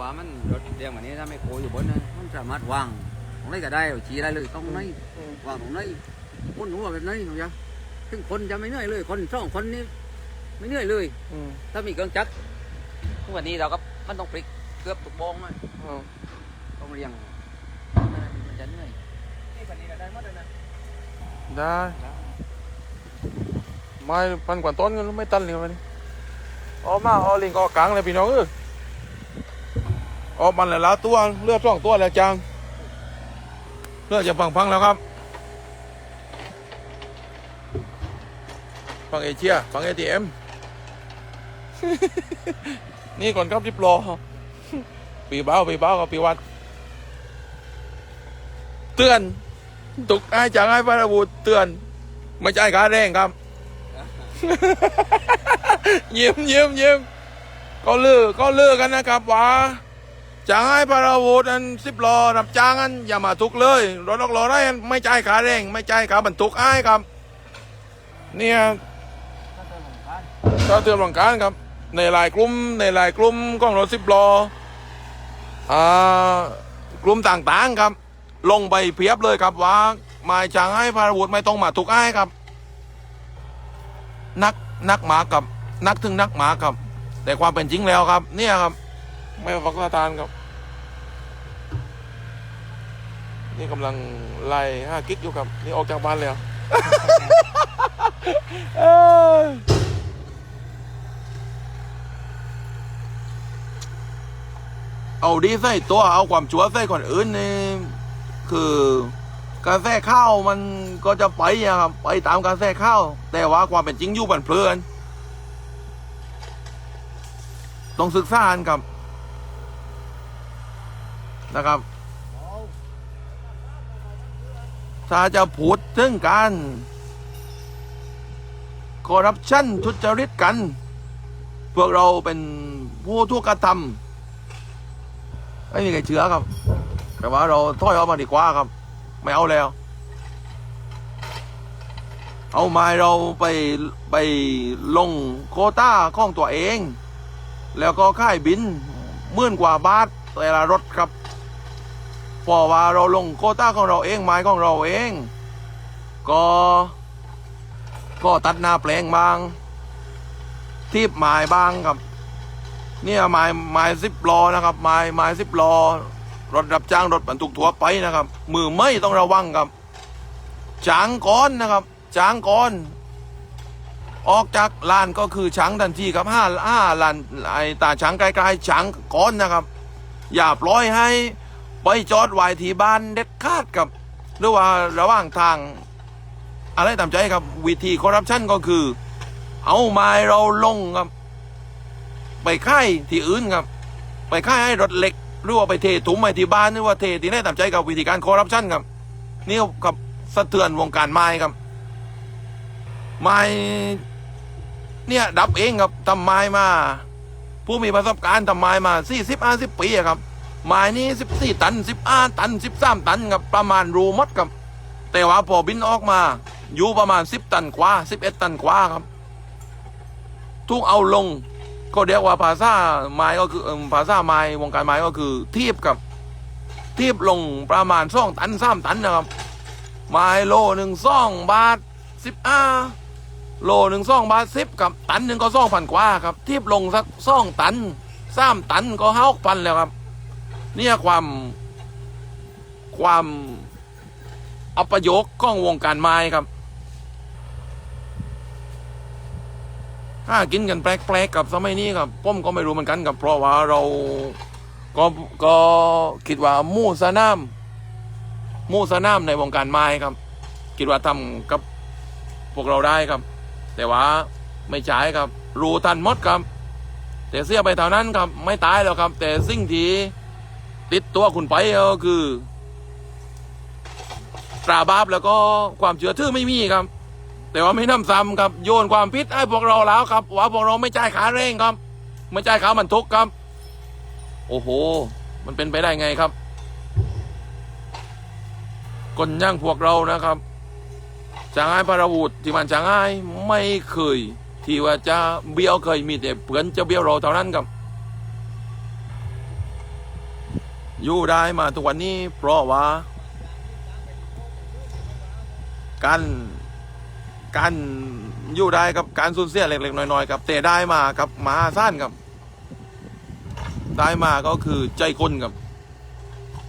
ว่ามันรถเรียงวันนี้ถ้าไม่โคอยู่บนนะมันสามารถวางตรงไหนก็ได้เอาชี้ได้เลยตรงไหนวางตรงไหนคนหัวแบบไหนหนูจ๊ะถึงคนจะไม่เหนื่อยเลย คนสองคนนี้ไม่เหนื่อยเลยอืมถ้ามีเครื่องจักรทุกวันนี้เราก็มันต้องปลิกเกือบทุกโมงอะอืมต้องเรียงมันจะเหนื่อยนี่วันนี้ก็ได้หมดเลยนะได้ไม่พันกว่าต้นกันไม่ตันเลยวันนี้ออกมาเอาลิงออกกลางเลยพี่น้องเออ ออกมันหลายตัวเลือดช่องตัวแล้วจังเลือดจะพังๆแล้วครับฟังเอเชียฟังเอทีเอ็มนี่ก่อนครับริบรอปีเบ้าปีเบ้ากับปีวัด เตือนตุกไอ้จากไอ้พระบุตรเตือน ไม่ใช่ขาแรงครับเยี่ยมเยี่ยมเยี่ยมก็เลือก็เลือกันนะครับว่า จากไอ้พาระบุตรอันสิบล้อรับจ้างอันอย่ามาทุกเลยรถออกล้อได้อันไม่ใช่ขาแรงไม่ใช่ขาบรรทุกไอ้ครับ เนี่ยถ้าเติมหลังคาก็เตือนหลังการครับ ในหลายกลุ่มในหลายกลุ่มของรถสิบล้ออ่ากลุ่มต่างๆครับ ลงไปเพียบเลยครับว่ามาจางให้พาราวุธไม่ต้องมาถูกอ้ายครับ นักนักหมากับนักถึงนักหมาครับ แต่ความเป็นจริงแล้วครับ เนี่ยครับ ไม่ฟักตาตานครับ นี่กำลังไล่ห้ากิ๊กอยู่ครับ นี่ออกจากบ้านแล้วเอ้ยเอาดีใส่ตัวเอาความชัวใส่คนอื่นนี่คือกระแสข้าวมันก็จะไปอะครับไปตามกระแสข้าว แต่ว่าความเป็นจริงอยู่บันเพลินต้องศึกษากันครับนะครับ ถ้าจะพูดถึงการคอร์รัปชันทุจริตกัน พวกเราเป็นผู้ทุกกระทำไม่มีใครเชื่อครับ แต่ว่าเราถอยออกมาดีกว่าครับ ไม่เอาแล้ว เอาไม้เราไปไปลงโคต้าของตัวเอง แล้วก็ค่ายบินหมื่นกว่าบาทแต่ละรถครับ เพอว่าเราลงโคต้าของเราเองไม้ของเราเอง ก็ ก็ตัดหน้าแปลงบาง ทีบไม้บางครับ เนี่ยไม้ไม้สิบล้อนะครับ ไม้ไม้สิบล้อรถรับจ้างรถบรรทุกทั่วไปนะครับ มือไม่ต้องระวังครับจางก้อนนะครับจางก้อน ออกจากลานก็คือช้างทันทีครับห้าห้าลานไอตาช้างไกลๆช้างก้อนนะครับ อย่าปล่อยให้ ไปจอดไว้ที่บ้านเด็ดขาดครับ หรือว่าระหว่างทาง อะไรตามใจครับ วิธีคอร์รัปชันก็คือ เอาไม้เราลงครับ ไปค่ายที่อื่นครับ ไปค่ายให้รถเหล็กหรือว่าไปเทถุงไปที่บ้านหรือว่าเทที่ไหนตามใจกับวิธีการคอร์รัปชันครับนี่กับสะเทือนวงการไม้ครับ ไม้เนี่ยดับเองครับทำไม้มา ผู้มีประสบการณ์ทำไม้มาสี่สิบห้าสิบปีครับ ไม้นี้สิบสี่ตันสิบห้าตันสิบสามตันครับประมาณรูมดครับ แต่ว่าพอบินออกมา อยู่ประมาณสิบตันกว่าสิบเอ็ดตันกว่าครับ ทุกเอาลง ก็เรียกว่าภาษาไม้ก็คือภาษาไม้วงการไม้ก็คือเทียบกับเทียบลงประมาณสองตันสามตันนะครับ ไม้โลหนึ่งสองบาทสิบห้าโลหนึ่งสองบาทสิบกับตันหนึ่งก็สองพันกว่าครับเทียบลงสักสองตันสามตันก็ห้าพันแล้วครับ เนี่ยความความอัปยกของวงการไม้ครับถ้ากินกันแปลกๆกับสมัยนี้ครับผมก็ไม่รู้เหมือนกันครับ เพราะว่าเราก็ก็คิดว่ามู่สนามมู่สนามในวงการไม้ครับ คิดว่าทำกับพวกเราได้ครับ แต่ว่าไม่ใช่ครับ รู้ทันหมดครับ แต่เสียไปเท่านั้นครับ ไม่ตายแล้วครับ แต่สิ่งที่ ติดตัวคุณไปก็คือตราบาปแล้วก็ความเชื่อถือไม่มีครับ แต่ว่าไม่น้ำซ้ำครับ โยนความผิดให้พวกเราแล้วครับว่าพวกเราไม่จ่ายขาเร่งครับ ไม่จ่ายขาบรรทุกครับ โอ้โห มันเป็นไปได้ไงครับคนย่างพวกเรานะครับจางไอ้พระวุฒิที่มันจางไอ้ไม่เคย ที่ว่าจะเบี้ยวเคยมีแต่เพื่อนจะเบี้ยวเราเท่านั้นครับ อยู่ได้มาทุกวันนี้เพราะว่า การการอยู่ได้กับการสูญเสียเล็กๆน้อยๆครับแต่ได้มากับมาศาลครับ ได้มาก็คือใจคนครับ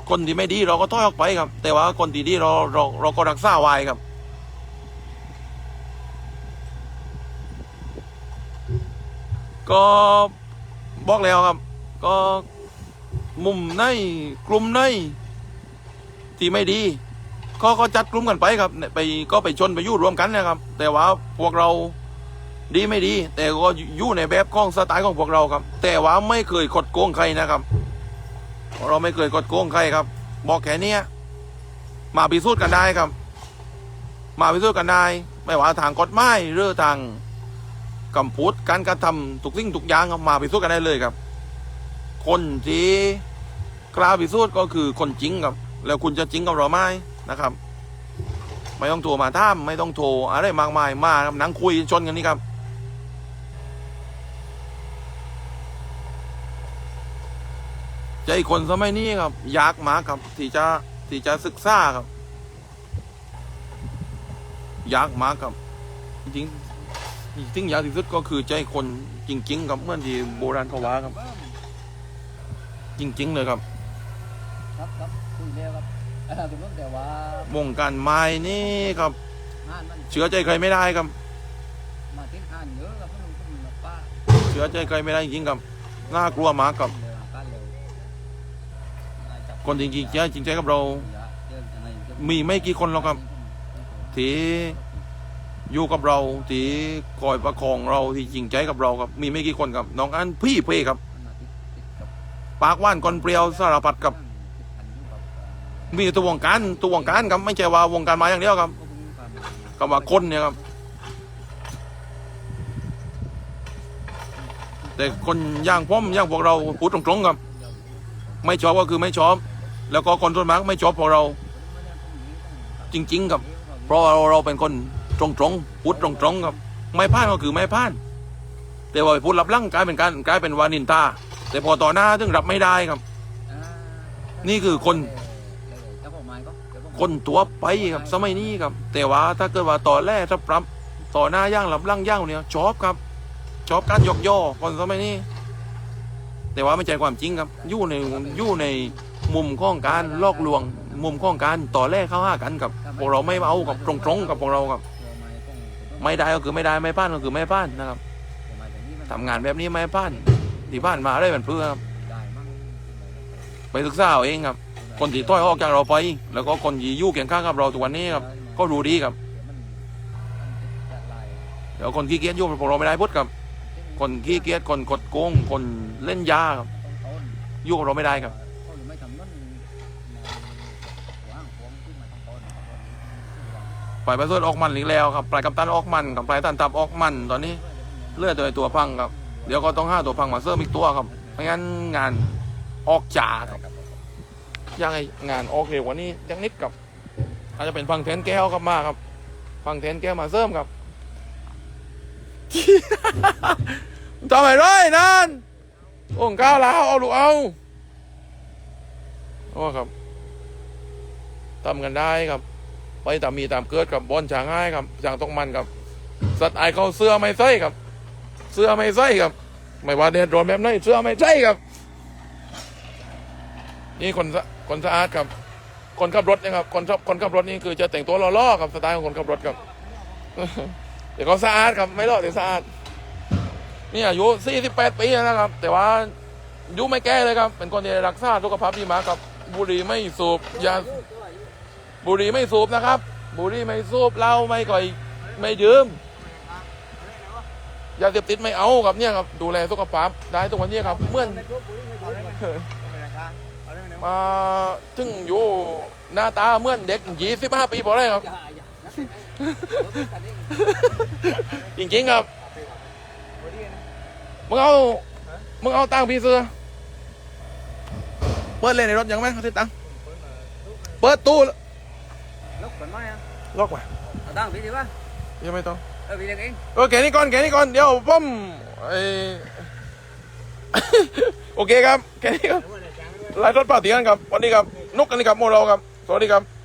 คนที่ไม่ดีเราก็ถอยออกไปครับ แต่ว่าคนที่ดีเราเราเราก็รักษาไว้ครับก็บอกแล้วครับ ก็ มุมในกลุ่มในที่ไม่ดีก็ก็จัดกลุ่มกันไปครับ ไปก็ไปชนไปยู่รวมกันนะครับ แต่ว่าพวกเราดีไม่ดี แต่ก็อยู่ในแบบของสไตล์ของพวกเราครับ แต่ว่าไม่เคยกดโกงใครนะครับ เราไม่เคยกดโกงใครครับ บอกแค่นี้มาพิสูจน์กันได้ครับ มาพิสูจน์กันได้ ไม่ว่าทางกฎหมายหรือทางคำพูดการกระทำทุกสิ่งทุกอย่างมาพิสูจน์กันได้เลยครับ คนที่กล้าพิสูจน์ก็คือคนจริงครับ แล้วคุณจะจริงกับเราไหมนะครับ ไม่ต้องโทรมาท่ามไม่ต้องโทรอะไรมากมายมาครับนั่งคุยชนกันนี่ครับใจคนสมัยนี้ครับอยากมากครับที่จะที่จะศึกษาครับอยากมากครับ จริงๆสิ่งอยากที่สุดก็คือใจคนจริงๆครับเมื่อที่โบราณเขาว่าครับ จริง ๆ เลยครับ ครับครับคุยเร็วครับเออถึงแต่ว่าวงการไม้นี่ครับงานมันเชื่อใจใครไม่ได้ครับ มาทิ้งงานเยอะครับพวกมึงพวกมึงแบบป้าเชื่อใจใครไม่ได้จริงๆครับ น่ากลัวมากครับ เร็วกันเร็วได้จับคนจริงๆใจจริงใจกับเราเจอยังไงจะมีไม่กี่คนหรอกครับ ที่อยู่กับเราที่คอยประคองเราที่จริงใจกับเราครับ มีไม่กี่คนครับ น้องอันพี่เพครับ มันมาติดติดกับ ปากว่านกอนเปรียวสารพัดกับติดกับ มีตัววงการตัววงการครับไม่ใช่ว่าวงการมาอย่างเดียวครับคำว่าคนเนี่ยครับ แต่คนย่างผมย่างพวกเราพูดตรงๆครับ ไม่ชอบก็คือไม่ชอบ แล้วก็คนส่วนมากไม่ชอบพวกเรา จริง ๆ ครับ เพราะเราเราเป็นคนตรงๆพูดตรงๆครับ ไม่พลาดก็คือไม่พลาดแต่ว่าพูดรับลังกลายเป็นการกลายเป็นวานินตา แต่พอต่อหน้าถึงรับไม่ได้ครับ อ่านี่คือคน เจ้าของไม้ก็เจ้าของไม้ คนตัวไปครับสมัยนี้ครับ แต่ว่าถ้าเกิดว่าต่อแรกถ้าปรับต่อหน้าย่างหลับล่างย่างเนี่ยชอบครับชอบการยกย่อคนสมัยนี้ แต่ว่าไม่ใช่ความจริงครับอยู่ในอยู่ในมุมของการลอกลวง มุมของการต่อแรกเข้าห้ากันกับพวกเราไม่เอากับตรงๆกับพวกเราครับ ตัวไม้ต้องไม่ได้ก็คือไม่ได้ไม่พลาดก็คือไม่พลาดนะครับตัวไม้แบบนี้มันทำงานแบบนี้ไม่พลาด ที่ผ่านมาได้เป็นเพื่อครับได้มั่งไปศึกษาเอาเองครับ คนที่ต้อยออกจากเราไป แล้วก็คนที่อยู่เคียงข้างกับเราทุกวันนี้ครับก็รู้ดีครับเดี๋ยวมันมันจะลายเดี๋ยวคนขี้เกียจอยู่พวกเราไม่ได้พุทธครับ คนขี้เกียจคนกดโกง คนเล่นยาครับต้องต้นอยู่กับเราไม่ได้ครับเขาหรือไม่ทำนั่นว่างฟ้องขึ้นมาต้องต้นต้องต้นฝ่ายประเสริฐออกมันอีกแล้วครับปลายกัปตันออกมันกับปลายตันตับออกมันตอนนี้เลือดตัวตัวพังครับ เดี๋ยวก็ต้องห้าตัวพังมาเสริมอีกตัวครับไม่งั้นงานออกจ่าครับยังไงงานออกเร็วกว่านี้ยังนิดกับ อาจจะเป็นพังแทนแก้วครับมาครับพังแทนแก้วมาเสริมครับทำไมร้อยนั่นโอ่งก้าวแล้วเอาลูกเอาโอ้ครับทำกันได้ครับ ไปตามมีตามเกิดกับบอลฉางง่ายครับฉางต้องมันครับสัตว์ไอเขาเสื้อไม่ใส่ครับ เสื้อไม่ใส่ครับ ไม่ว่าเดือดร้อนแบบไหนเสื้อไม่ใส่ครับ นี่คนคนสะอาดครับ คนขับรถนะครับ คนชอบคนขับรถนี่คือจะแต่งตัวล่อๆครับสไตล์ของคนขับรถครับเดี๋ยวเขาสะอาดครับ ไม่ล่อเดี๋ยวสะอาดนี่อายุ48ปีแล้วนะครับ แต่ว่ายุไม่แก่เลยครับ เป็นคนที่รักษาสุขภาพดีมากครับ บุหรี่ไม่สูบยาบุหรี่ไม่สูบนะครับ บุหรี่ไม่สูบเหล้าไม่ก่อยไม่ดื่ม ยาเสพติดไม่เอาครับเนี่ยครับดูแลสุขภาพได้ทุกวันนี้ครับเหมื่อนมาถึงอยู่หน้าตาเหมื่อนเด็กยี่สิบห้าปีพอได้ครับ จริงๆครับมึงเอามึงเอาตังค์พี่เสือเปิดเลยในรถยังไหมเขาติดตังค์เปิดตู้ lúc còn nói à ล็อกไว้ ở đang vị gì ba ยังไม่ต้อง อพี่เลี้ยงเออแกนี่ก่อนแกนี่ก่อนเดี๋ยวผมไอ โอเคครับแกนี่ครับไลฟ์รถป่าเตียนครับวันนี้ครับนุกกันนี่ครับโมเราครับสวัสดีครับ